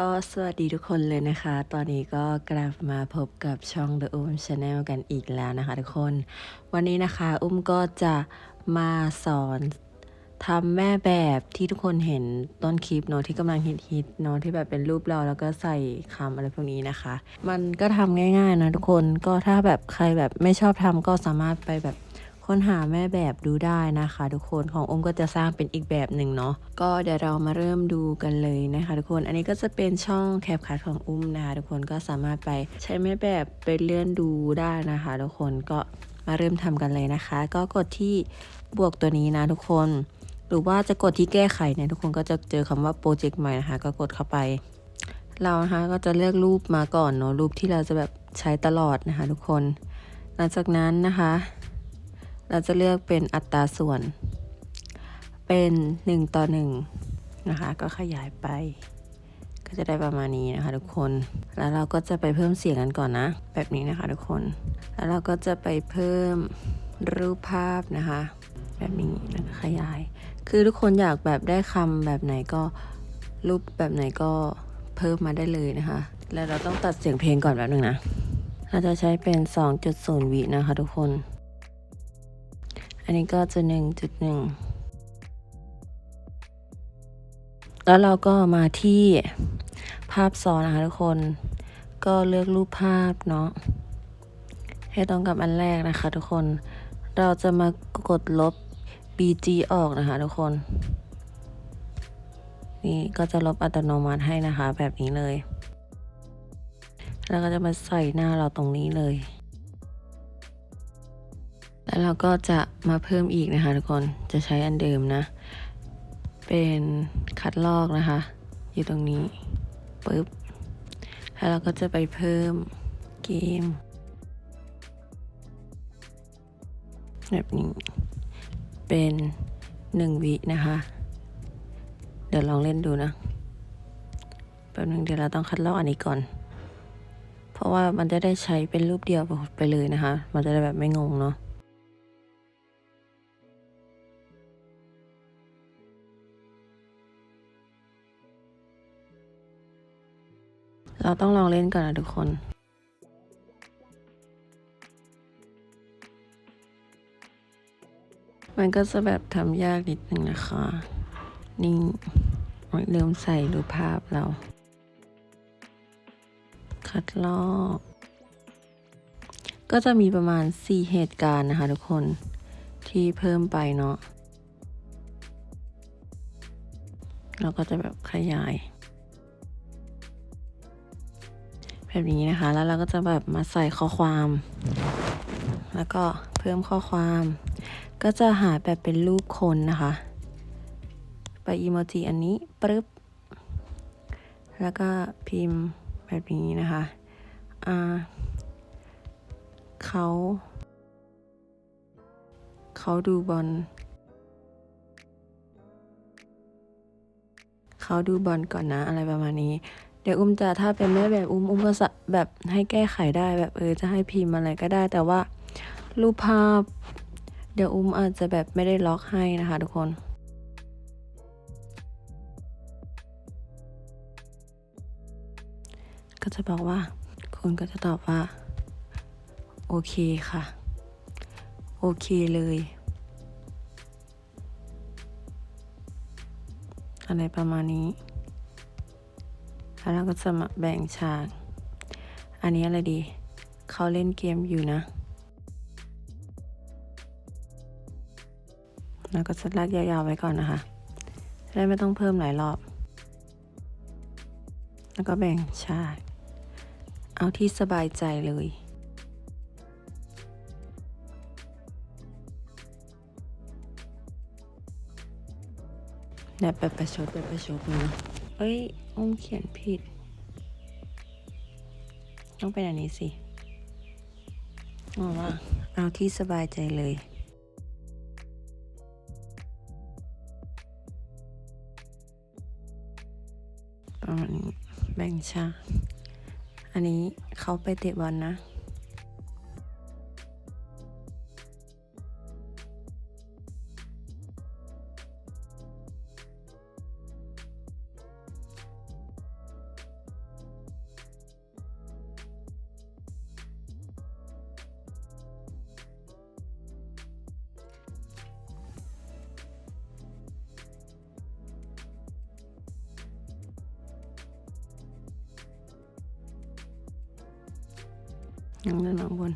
ก็สวัสดีทุกคนเลยนะคะ ตอนนี้ก็กลับมาพบกับช่อง The Um Channel กันอีกแล้วนะคะทุกคน วันนี้นะคะอุ้มก็จะมาสอนทำแม่แบบที่ทุกคนเห็นต้นคลิปเนาะที่กำลังฮิตๆเนาะที่แบบเป็นรูปเราแล้วก็ใส่คำอะไรพวกนี้นะคะ มันก็ทำง่ายๆนะทุกคนก็ถ้าแบบใครแบบไม่ชอบทำก็สามารถไปแบบ ค้นหาแม่แบบดูได้นะคะ ทุกคนของอุ้มก็จะสร้างเป็นอีกแบบหนึ่งเนาะก็เดี๋ยวเรามาเริ่มดูกันเลยนะคะ ทุกคนอันนี้ก็จะเป็นช่องแคปคัดของอุ้มนะคะ ทุกคนก็สามารถไปใช้แม่แบบไปเลื่อนดูได้นะคะ ทุกคนก็มาเริ่มทำกันเลยนะคะ ก็กดที่บวกตัวนี้นะทุกคน หรือว่าจะกดที่แก้ไขเนี่ยทุกคนก็จะเจอคำว่าโปรเจกต์ใหม่นะคะ ก็กดเข้าไป เรานะคะก็จะเลือกรูปมาก่อนเนาะรูปที่เราจะแบบใช้ตลอดนะคะ ทุกคน หลังจากนั้นนะคะ เราจะเลือกเป็นอัตราส่วน เป็น 1 ต่อ1นะคะ ก็ขยายไป ก็จะได้ประมาณนี้นะคะทุกคน แล้วเราก็จะไปเพิ่มเสียงกันก่อนนะ แบบนี้นะคะทุกคน แล้วเราก็จะไปเพิ่มรูปภาพนะคะ แบบนี้แล้วก็ขยาย คือทุกคนอยากแบบได้คำแบบไหนก็รูปแบบไหนก็เพิ่มมาได้เลยนะคะ แล้วเราต้องตัดเสียงเพลงก่อนแบบนึงนะ เราจะใช้เป็น 2.0 วินะคะทุกคน อันนี้ก็จะ 1.1 แล้วเราก็มาที่ภาพซ้อนนะคะทุกคน ก็เลือกรูปภาพเนาะให้ตรงกับอันแรกนะคะทุกคน เราจะมากดลบ BG ออกนะคะทุกคน นี่ก็จะลบอัตโนมัติให้นะคะแบบนี้เลย แล้วก็จะมาใส่หน้าเราตรงนี้เลย แล้วเราก็จะมาเพิ่มอีกนะคะทุกคนจะใช้อันเดิมนะ เป็นคัดลอกนะคะ อยู่ตรงนี้ปึ๊บแล้วเราก็จะไปเพิ่มเกม แบบนี้ เป็นหนึ่งวินะคะ เดี๋ยวลองเล่นดูนะแป๊บนึงเดี๋ยวเราต้องคัดลอกอันนี้ก่อน เพราะว่ามันจะได้ใช้เป็นรูปเดียวไปเลยนะคะ มันจะได้แบบไม่งงเนาะ เราต้องลองเล่นก่อนนะทุกคนมันก็จะแบบทำยากนิดนึงนะคะ นี่โอ๊ยลืมใส่รูปภาพเรา คัดลอก ก็จะมีประมาณ 4 เหตุการณ์นะคะทุกคนที่เพิ่มไปเนาะเราก็จะแบบขยาย แบบนี้นะคะ แล้วเราก็จะแบบมาใส่ข้อความ แล้วก็เพิ่มข้อความ ก็จะหาแบบเป็นรูปคนนะคะ ไปอีโมจิอันนี้ปึ๊บ แล้วก็พิมพ์แบบนี้นะคะ อ่าเขาเขาดูบอลเขาดูบอลก่อนนะอะไรประมาณนี้ เดี๋ยวอุ้มจะถ้าเป็นแม่แบบอุ้มอุ้มก็แบบให้แก้ไขได้แบบเออจะให้พิมพ์อะไรก็ได้ แต่ว่ารูปภาพ เดี๋ยวอุ้มอาจจะแบบไม่ได้ล็อกให้นะคะทุกคนก็จะบอกว่า คุณก็จะตอบว่า โอเคค่ะ โอเคเลย อะไรประมาณนี้ แล้วเราก็จะมาแบ่งฉาก อันนี้อะไรดี เขาเล่นเกมอยู่นะแล้วก็จะลากยาวๆไว้ก่อนนะคะจะได้ไม่ต้องเพิ่มหลายรอบ แล้วก็แบ่งฉาก เอาที่สบายใจเลยแบบแบบประชดแบบประชดนะ เอ้ยอุ้มเขียนผิด ต้องเป็นอันนี้สิอ๋อว่าเอาที่สบายใจเลยประมาณนี้แบ่งชา อันนี้เขาไปเตะบอลนะ น้องเล่นน้องบน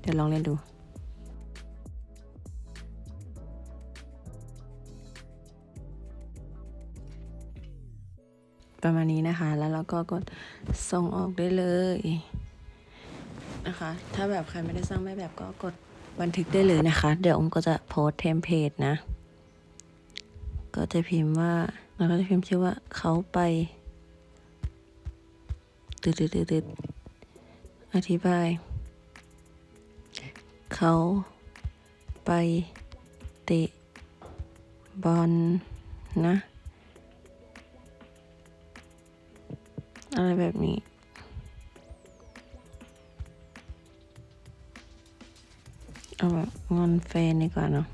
เดี๋ยวลองเล่นดูประมาณนี้นะคะ แล้วเราก็กดส่งออกได้เลยนะคะ ถ้าแบบใครไม่ได้สร้างแม่แบบก็กดบันทึกได้เลยนะคะ เดี๋ยวอมก็จะโพสเทมเพลตนะ ก็จะพิมพ์ว่าเราก็จะพิมพ์ชื่อว่าเขาไปตืดตืดตืดตืดอธิบาย เขาไปเตะบอลนะ อะไรแบบนี้ เอาแบบงอนแฟนดีกว่าเนาะ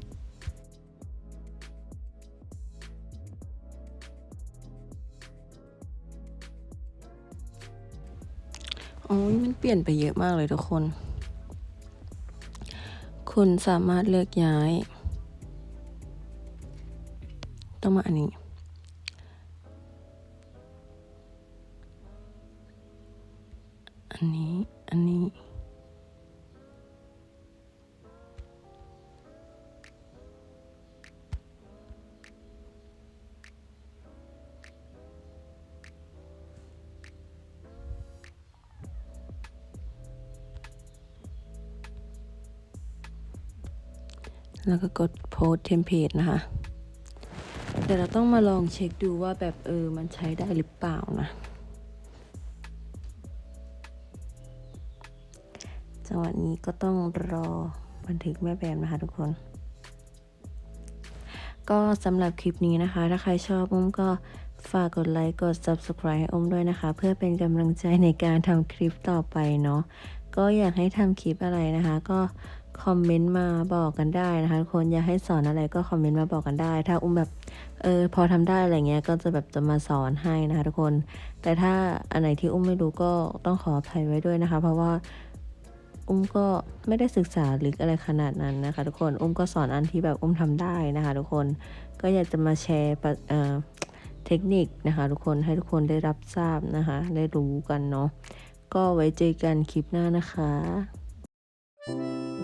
โอ้ยมันเปลี่ยนไปเยอะมากเลยทุกคน คุณสามารถเลือกย้าย ต้องมาอันนี้ แล้วก็กดโพสเทมเพลตนะคะ เดี๋ยวเราต้องมาลองเช็คดูว่าแบบเออมันใช้ได้หรือเปล่านะจังหวะนี้ก็ต้องรอบันทึกแม่แบบนะคะทุกคน ก็สำหรับคลิปนี้นะคะ ถ้าใครชอบอุ้มก็ฝากกดไลค์กด subscribe ให้อุ้มด้วยนะคะ เพื่อเป็นกำลังใจในการทำคลิปต่อไปเนาะก็อยากให้ทำคลิปอะไรนะคะ ก็ คอมเมนต์มาบอกกันได้นะคะทุกคนอยากให้สอนอะไรก็คอมเมนต์มาบอกกันได้ ถ้าอุ้มแบบเออพอทำได้อะไรเงี้ยก็จะแบบจะมาสอนให้นะคะทุกคน แต่ถ้าอันไหนที่อุ้มไม่รู้ก็ต้องขออภัยไว้ด้วยนะคะ เพราะว่าอุ้มก็ไม่ได้ศึกษาลึกอะไรขนาดนั้นนะคะ ทุกคนอุ้มก็สอนอันที่แบบอุ้มทำได้นะคะ ทุกคนก็อยากจะมาแชร์เอ่อเทคนิคนะคะ ทุกคนให้ทุกคนได้รับทราบนะคะ ได้รู้กันเนาะก็ไว้เจอกันคลิปหน้านะคะ